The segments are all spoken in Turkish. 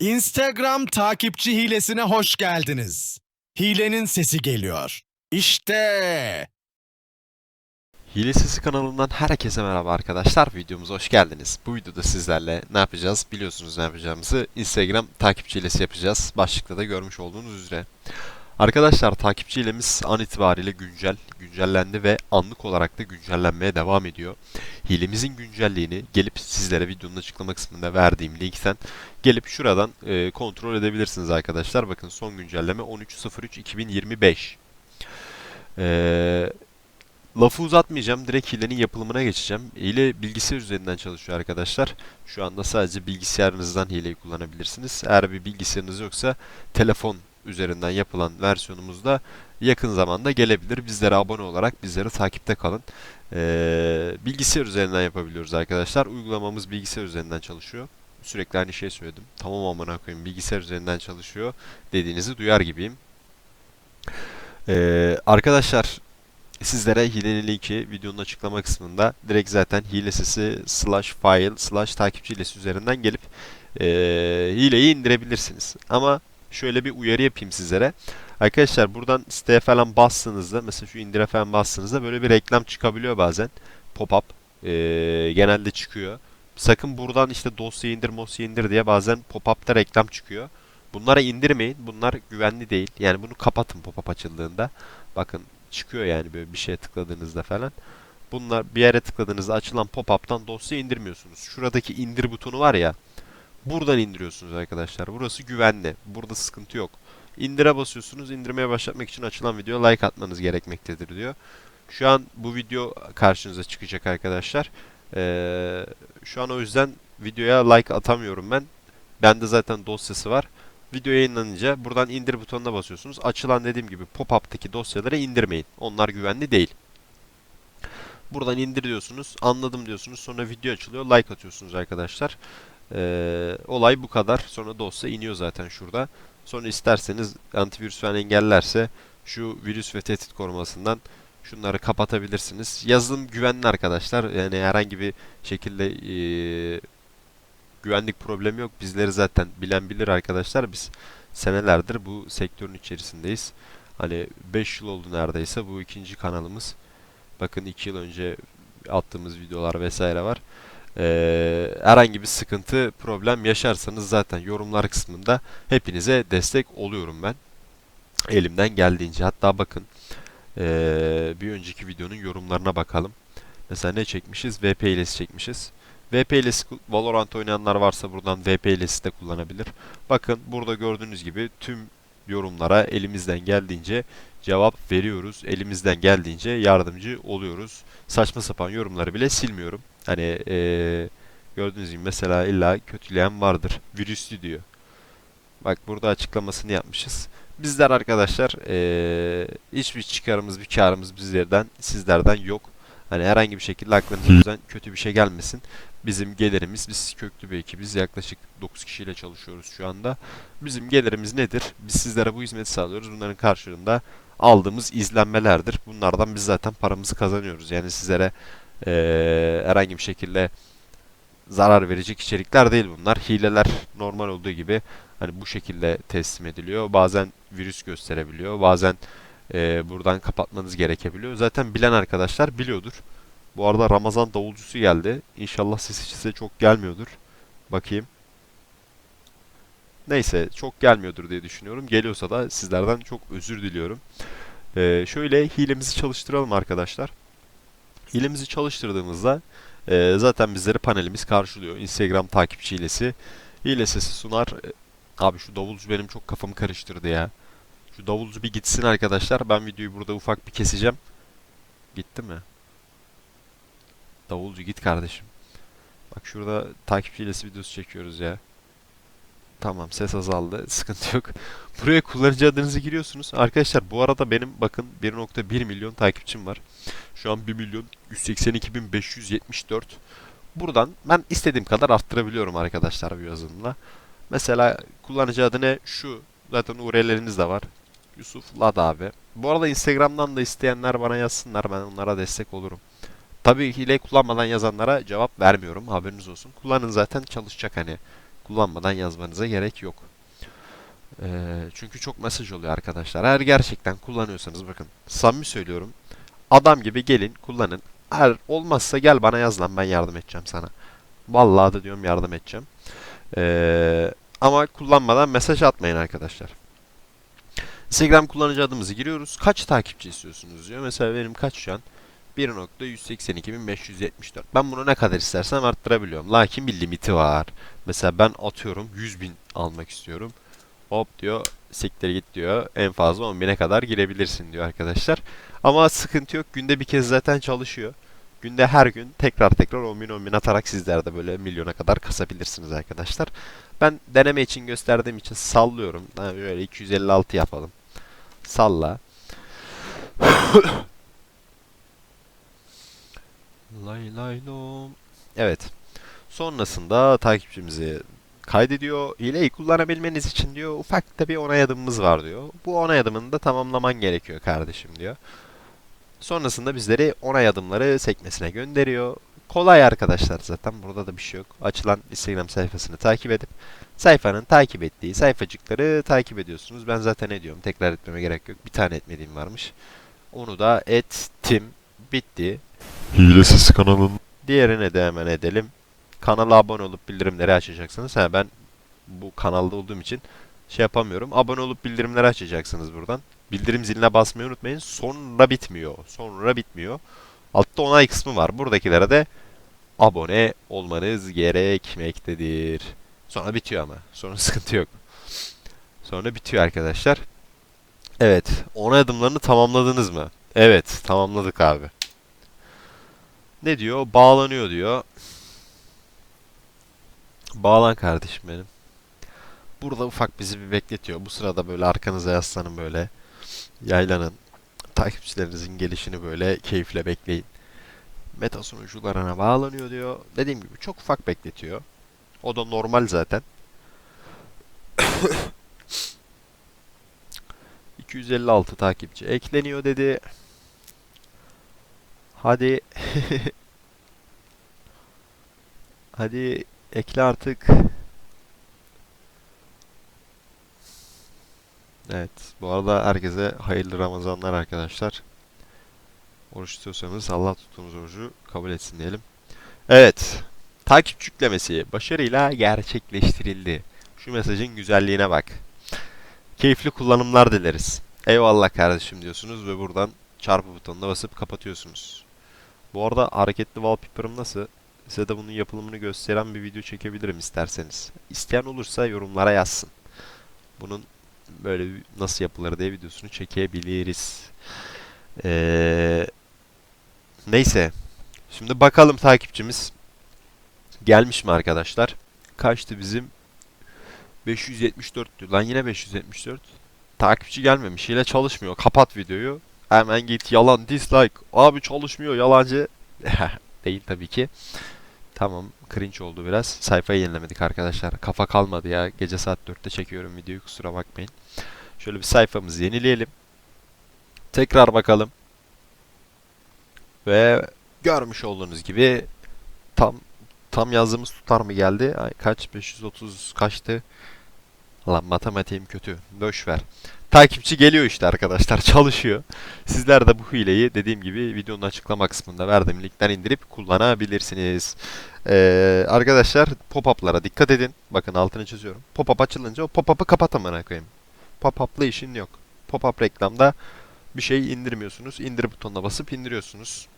Instagram takipçi hilesine hoş geldiniz. Hilenin sesi geliyor. İşte. Hile Sesi kanalından herkese merhaba arkadaşlar. Videomuza hoş geldiniz. Bu videoda sizlerle ne yapacağız? Biliyorsunuz ne yapacağımızı. Instagram takipçi hilesi yapacağız. Başlıkta da görmüş olduğunuz üzere. Arkadaşlar takipçi hilemiz an itibariyle güncel, güncellendi ve anlık olarak da güncellenmeye devam ediyor. Hilemizin güncelliğini gelip sizlere videonun açıklama kısmında verdiğim linkten gelip şuradan e, kontrol edebilirsiniz arkadaşlar. Bakın son güncelleme 13.03.2025. Eee Lafı uzatmayacağım. Direkt hilenin yapılımına geçeceğim. Hile bilgisayar üzerinden çalışıyor arkadaşlar. Şu anda sadece bilgisayarınızdan hileyi kullanabilirsiniz. Eğer bir bilgisayarınız yoksa telefon üzerinden yapılan versiyonumuzda yakın zamanda gelebilir. Bizlere abone olarak bizleri takipte kalın. Ee, bilgisayar üzerinden yapabiliyoruz arkadaşlar. Uygulamamız bilgisayar üzerinden çalışıyor. Sürekli aynı şey söyledim. Tamam amına koyayım bilgisayar üzerinden çalışıyor dediğinizi duyar gibiyim. Ee, arkadaşlar Sizlere hilenin linki videonun açıklama kısmında direkt zaten hile sesi slash file slash takipçi hilesi üzerinden gelip e, hileyi indirebilirsiniz. Ama şöyle bir uyarı yapayım sizlere. Arkadaşlar buradan siteye falan bastığınızda mesela şu indire falan bastığınızda böyle bir reklam çıkabiliyor bazen. Pop-up e, genelde çıkıyor. Sakın buradan işte dosya indir mosya indir diye bazen pop-up'ta reklam çıkıyor. Bunlara indirmeyin. Bunlar güvenli değil. Yani bunu kapatın pop-up açıldığında. Bakın çıkıyor yani böyle bir şeye tıkladığınızda falan. Bunlar bir yere tıkladığınızda açılan pop-up'tan dosya indirmiyorsunuz. Şuradaki indir butonu var ya. Buradan indiriyorsunuz arkadaşlar. Burası güvenli. Burada sıkıntı yok. İndire basıyorsunuz. İndirmeye başlatmak için açılan videoya like atmanız gerekmektedir diyor. Şu an bu video karşınıza çıkacak arkadaşlar. Ee, şu an o yüzden videoya like atamıyorum ben. Bende zaten dosyası var. Video yayınlanınca buradan indir butonuna basıyorsunuz. Açılan dediğim gibi pop-up'taki dosyaları indirmeyin. Onlar güvenli değil. Buradan indir diyorsunuz. Anladım diyorsunuz. Sonra video açılıyor. Like atıyorsunuz arkadaşlar. Ee, olay bu kadar. Sonra dosya iniyor zaten şurada. Sonra isterseniz antivirüs falan engellerse şu virüs ve tehdit korumasından şunları kapatabilirsiniz. Yazılım güvenli arkadaşlar. Yani herhangi bir şekilde ee, güvenlik problemi yok. Bizleri zaten bilen bilir arkadaşlar. Biz senelerdir bu sektörün içerisindeyiz. Hani 5 yıl oldu neredeyse. Bu ikinci kanalımız. Bakın 2 yıl önce attığımız videolar vesaire var. Ee, herhangi bir sıkıntı, problem yaşarsanız zaten yorumlar kısmında hepinize destek oluyorum ben. Elimden geldiğince. Hatta bakın ee, bir önceki videonun yorumlarına bakalım. Mesela ne çekmişiz? VP çekmişiz. VP Valorant oynayanlar varsa buradan VP de kullanabilir. Bakın burada gördüğünüz gibi tüm yorumlara elimizden geldiğince cevap veriyoruz. Elimizden geldiğince yardımcı oluyoruz. Saçma sapan yorumları bile silmiyorum. Hani ee, gördüğünüz gibi mesela illa kötüleyen vardır. Virüslü diyor. Bak burada açıklamasını yapmışız. Bizler arkadaşlar ee, hiçbir çıkarımız bir karımız bizlerden sizlerden yok. Hani herhangi bir şekilde aklınıza yüzden kötü bir şey gelmesin. Bizim gelirimiz, biz köklü bir ekibiz. Yaklaşık 9 kişiyle çalışıyoruz şu anda. Bizim gelirimiz nedir? Biz sizlere bu hizmeti sağlıyoruz. Bunların karşılığında aldığımız izlenmelerdir. Bunlardan biz zaten paramızı kazanıyoruz. Yani sizlere eee, herhangi bir şekilde zarar verecek içerikler değil bunlar. Hileler normal olduğu gibi hani bu şekilde teslim ediliyor. Bazen virüs gösterebiliyor. Bazen eee, buradan kapatmanız gerekebiliyor. Zaten bilen arkadaşlar biliyordur. Bu arada Ramazan davulcusu geldi. İnşallah sesi size çok gelmiyordur. Bakayım. Neyse çok gelmiyordur diye düşünüyorum. Geliyorsa da sizlerden çok özür diliyorum. Ee, şöyle hilemizi çalıştıralım arkadaşlar. Hilemizi çalıştırdığımızda e, zaten bizleri panelimiz karşılıyor. Instagram takipçi hilesi. Hile sesi sunar. E, Abi şu davulcu benim çok kafamı karıştırdı ya. Şu davulcu bir gitsin arkadaşlar. Ben videoyu burada ufak bir keseceğim. Gitti mi? Davulcu git kardeşim. Bak şurada takipçi hilesi videosu çekiyoruz ya. Tamam ses azaldı. Sıkıntı yok. Buraya kullanıcı adınızı giriyorsunuz. Arkadaşlar bu arada benim bakın 1.1 milyon takipçim var. Şu an 1 milyon 182.574. Buradan ben istediğim kadar arttırabiliyorum arkadaşlar bu yazılımla. Mesela kullanıcı adı ne? Şu. Zaten URL'leriniz de var. Yusuf Lad abi. Bu arada Instagram'dan da isteyenler bana yazsınlar. Ben onlara destek olurum. Tabii hile kullanmadan yazanlara cevap vermiyorum. Haberiniz olsun. Kullanın zaten çalışacak hani. Kullanmadan yazmanıza gerek yok. Ee, çünkü çok mesaj oluyor arkadaşlar. Eğer gerçekten kullanıyorsanız bakın samimi söylüyorum. Adam gibi gelin kullanın. Eğer olmazsa gel bana yaz lan ben yardım edeceğim sana. Vallahi da diyorum yardım edeceğim. Ee, ama kullanmadan mesaj atmayın arkadaşlar. Instagram kullanıcı adımızı giriyoruz. Kaç takipçi istiyorsunuz diyor. Mesela benim kaç şu an? 1.182.574. Ben bunu ne kadar istersem arttırabiliyorum. Lakin bir limiti var. Mesela ben atıyorum 100.000 almak istiyorum. Hop diyor siktir git diyor. En fazla 10.000'e kadar girebilirsin diyor arkadaşlar. Ama sıkıntı yok. Günde bir kez zaten çalışıyor. Günde her gün tekrar tekrar 10.000 10.000 atarak sizler de böyle milyona kadar kasabilirsiniz arkadaşlar. Ben deneme için gösterdiğim için sallıyorum. Ha, böyle 256 yapalım. Salla. Lay lay lom. Evet. Sonrasında takipçimizi kaydediyor. Hileyi kullanabilmeniz için diyor ufak da bir onay adımımız var diyor. Bu onay adımını da tamamlaman gerekiyor kardeşim diyor. Sonrasında bizleri onay adımları sekmesine gönderiyor. Kolay arkadaşlar zaten burada da bir şey yok. Açılan Instagram sayfasını takip edip sayfanın takip ettiği sayfacıkları takip ediyorsunuz. Ben zaten ediyorum. Tekrar etmeme gerek yok. Bir tane etmediğim varmış. Onu da ettim. Bitti. Hilesiz kanalın Diğerine de hemen edelim. Kanala abone olup bildirimleri açacaksınız. Ha, ben bu kanalda olduğum için şey yapamıyorum. Abone olup bildirimleri açacaksınız buradan. Bildirim ziline basmayı unutmayın. Sonra bitmiyor. Sonra bitmiyor. Altta onay kısmı var. Buradakilere de abone olmanız gerekmektedir. Sonra bitiyor ama. Sonra sıkıntı yok. Sonra bitiyor arkadaşlar. Evet. Onay adımlarını tamamladınız mı? Evet. Tamamladık abi. Ne diyor? Bağlanıyor diyor. Bağlan kardeşim benim. Burada ufak bizi bir bekletiyor. Bu sırada böyle arkanıza yaslanın böyle. Yaylanın. Takipçilerinizin gelişini böyle keyifle bekleyin. Meta sunucularına bağlanıyor diyor. Dediğim gibi çok ufak bekletiyor. O da normal zaten. 256 takipçi ekleniyor dedi. Hadi. Hadi ekle artık. Evet. Bu arada herkese hayırlı Ramazanlar arkadaşlar. Oruç tutuyorsanız Allah tuttuğunuz orucu kabul etsin diyelim. Evet. Takip yüklemesi başarıyla gerçekleştirildi. Şu mesajın güzelliğine bak. Keyifli kullanımlar dileriz. Eyvallah kardeşim diyorsunuz ve buradan çarpı butonuna basıp kapatıyorsunuz. Bu arada hareketli wallpaper'ım nasıl? Size de bunun yapılımını gösteren bir video çekebilirim isterseniz. İsteyen olursa yorumlara yazsın. Bunun böyle nasıl yapılır diye videosunu çekebiliriz. Ee, neyse. Şimdi bakalım takipçimiz gelmiş mi arkadaşlar? Kaçtı bizim? 574 diyor. Lan yine 574. Takipçi gelmemiş. Hile çalışmıyor. Kapat videoyu. Hemen git yalan dislike. Abi çalışmıyor yalancı. Değil tabii ki. Tamam cringe oldu biraz. Sayfayı yenilemedik arkadaşlar. Kafa kalmadı ya. Gece saat 4'te çekiyorum videoyu kusura bakmayın. Şöyle bir sayfamızı yenileyelim. Tekrar bakalım. Ve görmüş olduğunuz gibi tam tam yazdığımız tutar mı geldi? Ay, kaç? 530 kaçtı? Lan matematiğim kötü. Boş ver. Takipçi geliyor işte arkadaşlar. Çalışıyor. Sizler de bu hileyi dediğim gibi videonun açıklama kısmında verdiğim linkten indirip kullanabilirsiniz. Ee, arkadaşlar pop-up'lara dikkat edin. Bakın altını çiziyorum. Pop-up açılınca o pop-up'ı kapat amına koyayım. Pop-up'la işin yok. Pop-up reklamda bir şey indirmiyorsunuz. İndir butonuna basıp indiriyorsunuz.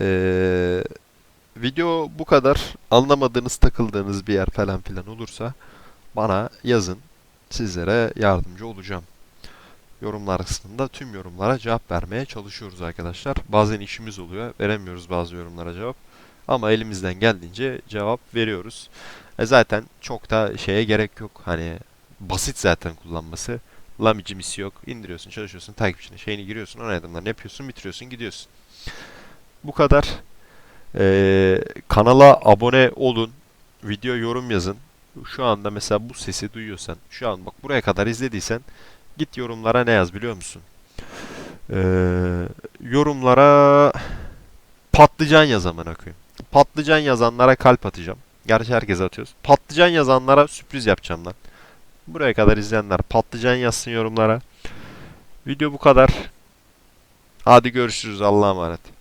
Ee, video bu kadar. Anlamadığınız, takıldığınız bir yer falan filan olursa bana yazın. Sizlere yardımcı olacağım. Yorumlar kısmında tüm yorumlara cevap vermeye çalışıyoruz arkadaşlar. Bazen işimiz oluyor. Veremiyoruz bazı yorumlara cevap. Ama elimizden geldiğince cevap veriyoruz. E zaten çok da şeye gerek yok. Hani basit zaten kullanması. Lamicimisi yok. İndiriyorsun, çalışıyorsun, takipçinin şeyini giriyorsun, ona adımlarını yapıyorsun, bitiriyorsun, gidiyorsun. Bu kadar. Ee, kanala abone olun. Video yorum yazın. Şu anda mesela bu sesi duyuyorsan, şu an bak buraya kadar izlediysen git yorumlara ne yaz biliyor musun? Ee, yorumlara patlıcan yaz amına koyayım. Patlıcan yazanlara kalp atacağım. Gerçi herkese atıyoruz. Patlıcan yazanlara sürpriz yapacağım lan. Buraya kadar izleyenler patlıcan yazsın yorumlara. Video bu kadar. Hadi görüşürüz. Allah'a emanet.